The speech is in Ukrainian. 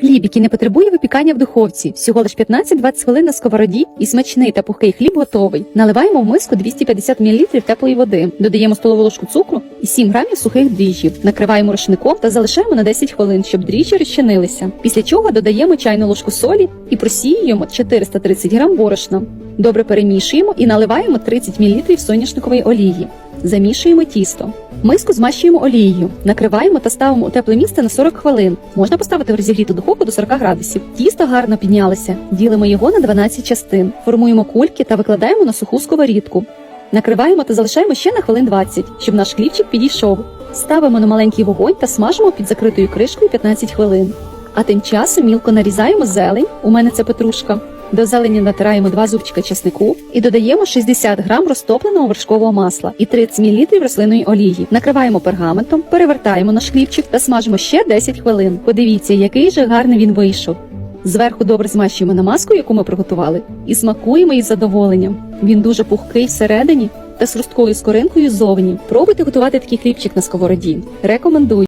Хліб, який не потребує випікання в духовці, всього лиш 15-20 хвилин на сковороді, і смачний та пухкий хліб готовий. Наливаємо в миску 250 мл теплої води, додаємо столову ложку цукру і 7 грамів сухих дріжджів. Накриваємо рушником та залишаємо на 10 хвилин, щоб дріжджі розчинилися. Після чого додаємо чайну ложку солі і просіюємо 430 грам борошна. Добре перемішуємо і наливаємо 30 мл соняшникової олії. Замішуємо тісто. Миску змащуємо олією, накриваємо та ставимо у тепле місце на 40 хвилин. Можна поставити в розігріту духовку до 40 градусів. Тісто гарно піднялося. Ділимо його на 12 частин. Формуємо кульки та викладаємо на суху сковорідку. Накриваємо та залишаємо ще на хвилин 20, щоб наш хлібчик підійшов. Ставимо на маленький вогонь та смажимо під закритою кришкою 15 хвилин. А тим часом мілко нарізаємо зелень. У мене це петрушка. До зелені натираємо 2 зубчика чеснику і додаємо 60 грам розтопленого вершкового масла і 30 мл рослинної олії. Накриваємо пергаментом, перевертаємо наш хлібчик та смажимо ще 10 хвилин. Подивіться, який же гарний він вийшов. Зверху добре змащуємо намазку, яку ми приготували, і смакуємо із задоволенням. Він дуже пухкий всередині та з хрусткою скоринкою ззовні. Пробуйте готувати такий хлібчик на сковороді. Рекомендую.